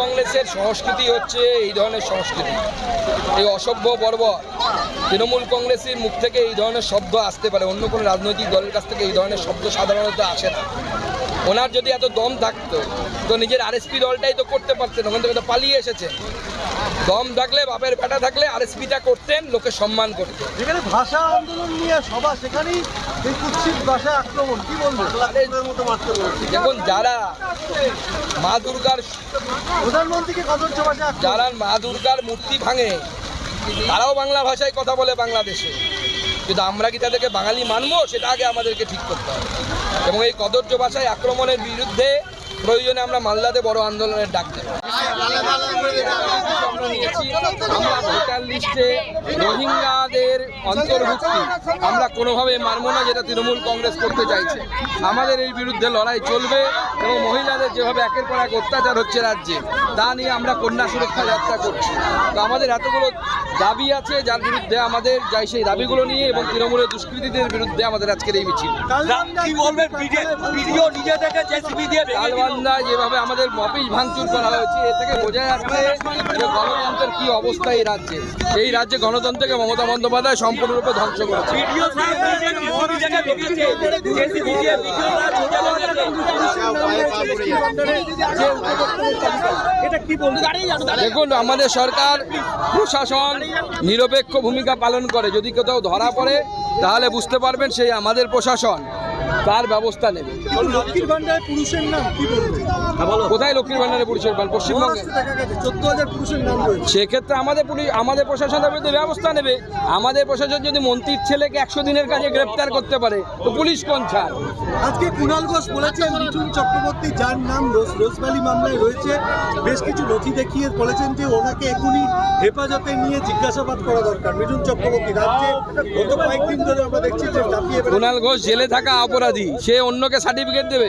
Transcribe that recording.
কংগ্রেসের সংস্কৃতি হচ্ছে এই ধরনের সংস্কৃতি। এই অসভ্য বর্বর তৃণমূল কংগ্রেসের মুখ থেকে এই ধরনের শব্দ আসতে পারে। অন্য কোনো রাজনৈতিক দলের কাছ থেকে এই ধরনের শব্দ সাধারণত আসে না। ওনার যদি এত দম থাকতো তো নিজের আরএসপি দলটাই তো করতে পারতেন। ওখান থেকে তো পালিয়ে এসেছে দম থাকলে বাপের বেটা থাকলে আরএসপিটা করতেন লোকে সম্মান করতেন। যেখানে ভাষা আন্দোলন নিয়ে সভা সেখানেই এই কুৎসিত ভাষা আক্রমণ। কি বলব? দেখুন যারা মা দুর্গার যারা মা দুর্গার মূর্তি ভাঙে। তারাও বাংলা ভাষায় কথা বলে বাংলাদেশে। কিন্তু আমরা কি তাদেরকে বাঙালি মানবো? সেটা আগে আমাদেরকে ঠিক করতে হবে। এবং এই কদর্য ভাষায় আক্রমণের বিরুদ্ধে প্রয়োজনে আমরা মালদাতে বড় আন্দোলনের ডাক দেব। আমরা নিয়েছি ভোটার লিস্টে রোহিঙ্গাদের অন্তর্ভুক্তি আমরা কোনোভাবে মানব না যেটা তৃণমূল কংগ্রেস করতে চাইছে। আমাদের এই বিরুদ্ধে লড়াই চলবে এবং মহিলাদের যেভাবে একের পর এক অত্যাচার হচ্ছে রাজ্যে তা নিয়ে আমরা কন্যা সুরক্ষা যাত্রা করছি। তো আমাদের এতগুলো দাবি আছে যার বিরুদ্ধে আমাদের যাই সেই দাবিগুলো নিয়ে এবং তৃণমূলের দুষ্কৃতীদের বিরুদ্ধে আমাদের আজকের এই মিছিল। তালবান্দায় যেভাবে আমাদের অফিস ভাঙচুর করা হয়েছে এ থেকে বোঝা যাচ্ছে যে গণতন্ত্রের কি অবস্থা এই রাজ্যে এই রাজ্যে গণতন্ত্রকে মমতা বন্দ্যোপাধ্যায় সম্পূর্ণরূপে ধ্বংস করেছে দেখুন আমাদের সরকার প্রশাসন নিরপেক্ষ ভূমিকা পালন করে যদি কোথাও ধরা পড়ে তাহলে বুঝতে পারবেন সেই আমাদের প্রশাসন তার ব্যবস্থা নেবে। লক্ষ্মীর ভান্ডার পুরুষের নাম কি বলব? কোথায় লক্ষ্মীর ভান্ডারে পুলিশের বল? পশ্চিমবঙ্গে? সেক্ষেত্রে আমাদের পুলিশ আমাদের প্রশাসন তার বিরুদ্ধে ব্যবস্থা নেবে। আমাদের প্রশাসন যদি মন্ত্রীর ছেলেকে একশো দিনের কাজে গ্রেপ্তার করতে পারে তো পুলিশ কোন ছাড়? আজকে কুণাল ঘোষ বলেছেন মিঠুন চক্রবর্তী যার নাম রোজ রোজভ্যালি মামলায় রয়েছে। বেশ কিছু নথি দেখিয়ে বলেছেন যে ওনাকে এখনই হেফাজতে নিয়ে জিজ্ঞাসাবাদ করা দরকার। মিঠুন চক্রবর্তী রাজ্যে গত কয়েকদিন ধরে আমরা দেখছি যে কুণাল ঘোষ জেলে থাকা অপরাধী সে অন্যকে সার্টিফিকেট দেবে।